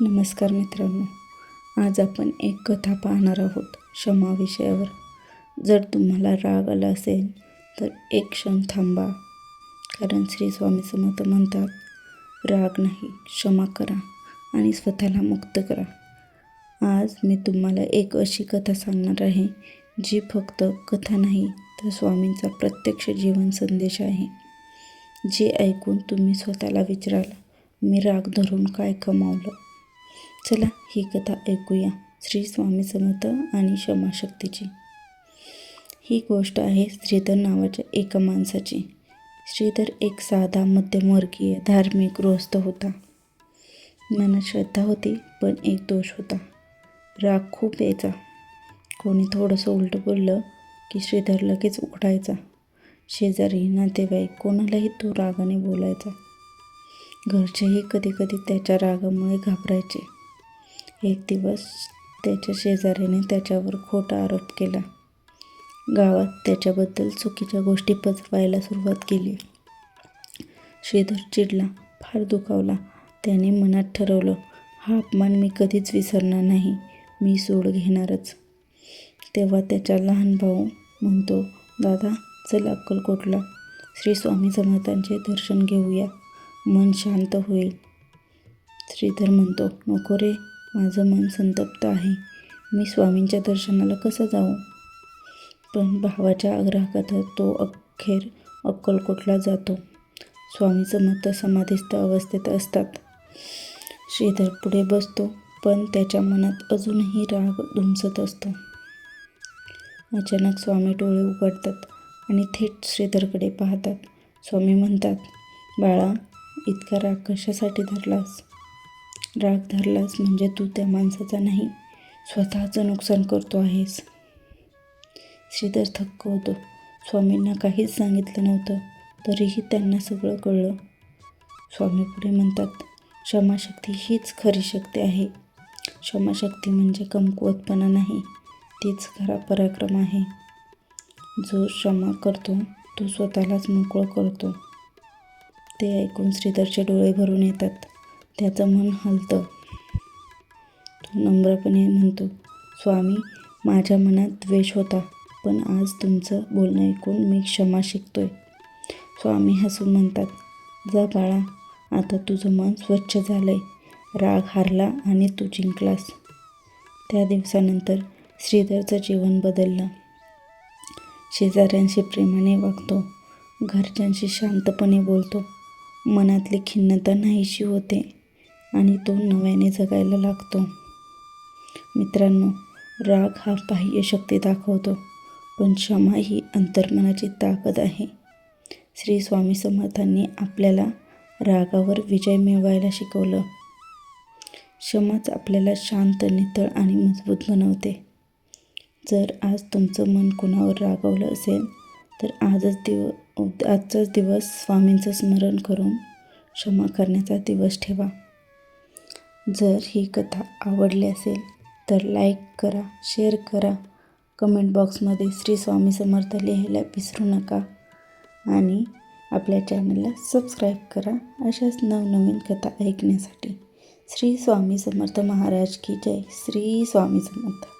नमस्कार मित्रांनो आज आपण एक कथा पाहणार आहोत क्षमा विषयावर. जर तुम्हाला राग आला असेल तर एक क्षण थांबा. कारण श्री स्वामी समर्थ म्हणतात राग नाही क्षमा करा आणि स्वतःला मुक्त करा. आज मी तुम्हाला एक अशी कथा सांगणार आहे जी फक्त कथा नाही तर स्वामींचा प्रत्यक्ष जीवन संदेश आहे. जे ऐकून तुम्ही स्वतःला विचाराल मी राग धरून काय कमावलं? चला ही कथा ऐकूया. श्री स्वामी समर्थ आणि क्षमाशक्तीची. ही गोष्ट आहे श्रीधर नावाच्या एका माणसाची. श्रीधर एक साधा मध्यमवर्गीय धार्मिक गृहस्थ होता. मनात श्रद्धा होती पण एक दोष होता. राग खूप यायचा. कोणी थोडंसं उलटं बोललं की श्रीधर लगेच उघडायचा. शेजारी नातेवाईक कोणालाही तो रागाने बोलायचा. घरचेही कधी कधी त्याच्या रागामुळे घाबरायचे. एक दिवस त्याच्या शेजाऱ्याने त्याच्यावर खोटा आरोप केला. गावात त्याच्याबद्दल चुकीच्या गोष्टी पचवायला सुरुवात केली. श्रीधर चिडला फार दुखावला. त्याने मनात ठरवलं हा अपमान मी कधीच विसरणार नाही मी सोड घेणारच. तेव्हा त्याचा लहान भाऊ म्हणतो दादा चल अक्कलकोटला. श्री स्वामी समर्थांचे दर्शन घेऊया. मन शांत होईल. श्रीधर म्हणतो नको रे माझं मन संतप्त आहे. मी स्वामींच्या दर्शनाला कसं जाऊ? पण भावाच्या आग्रहाखातर तो अखेर अक्कलकोटला जातो. स्वामीचं मत समाधीस्थ अवस्थेत असतात. श्रीधर पुढे बसतो पण त्याच्या मनात अजूनही राग धुमसत असतो. अचानक स्वामी डोळे उघडतात आणि थेट श्रीधरकडे पाहतात. स्वामी म्हणतात बाळा इतका राग कशासाठी धरलास? राग धरलास म्हणजे तू त्या माणसाचा नाही स्वतःचं नुकसान करतो आहेस. श्रीधर थक्क होतो. स्वामींना काहीच सांगितलं नव्हतं तरीही त्यांना सगळं कळलं. स्वामी पुढे म्हणतात क्षमाशक्ती हीच खरी शक्ती आहे. क्षमाशक्ती म्हणजे कमकुवतपणा नाही तीच खरा पराक्रम आहे. जो क्षमा करतो तो स्वतःलाच मोकळं करतो. ते ऐकून श्रीधरचे डोळे भरून येतात. त्याचं मन हलतं. तो नम्रपणे म्हणतो स्वामी माझ्या मनात द्वेष होता पण आज तुमचं बोलणं ऐकून मी क्षमा शिकतोय. स्वामी हसून म्हणतात जा बाळा आता तुझं मन स्वच्छ झालंय. राग हारला आणि तू जिंकलास. त्या दिवसानंतर श्रीधरचं जीवन बदललं. शेजाऱ्यांशी प्रेमाने वागतो घरच्यांशी शांतपणे बोलतो. मनातली खिन्नता नाहीशी होते. आणि तो नव्याने जगायला लागतो. मित्रांनो राग हा बाह्य शक्ती दाखवतो पण क्षमा ही अंतर्मनाची ताकद आहे. श्री स्वामी समर्थांनी आपल्याला रागावर विजय मिळवायला शिकवलं. क्षमाच आपल्याला शांत नितळ आणि मजबूत बनवते. जर आज तुमचं मन कुणावर रागवलं असेल तर आजच दिव आजचाच दिवस स्वामींचं स्मरण करून क्षमा करण्याचा दिवस ठेवा. जर ही कथा आवडली असेल तर लाईक करा शेअर करा. कमेंट बॉक्समध्ये श्री स्वामी समर्थ लिहायला विसरू नका. आणि आपल्या चॅनलला सबस्क्राईब करा अशाच नवनवीन कथा ऐकण्यासाठी. श्री स्वामी समर्थ महाराज की जय. श्री स्वामी समर्थ.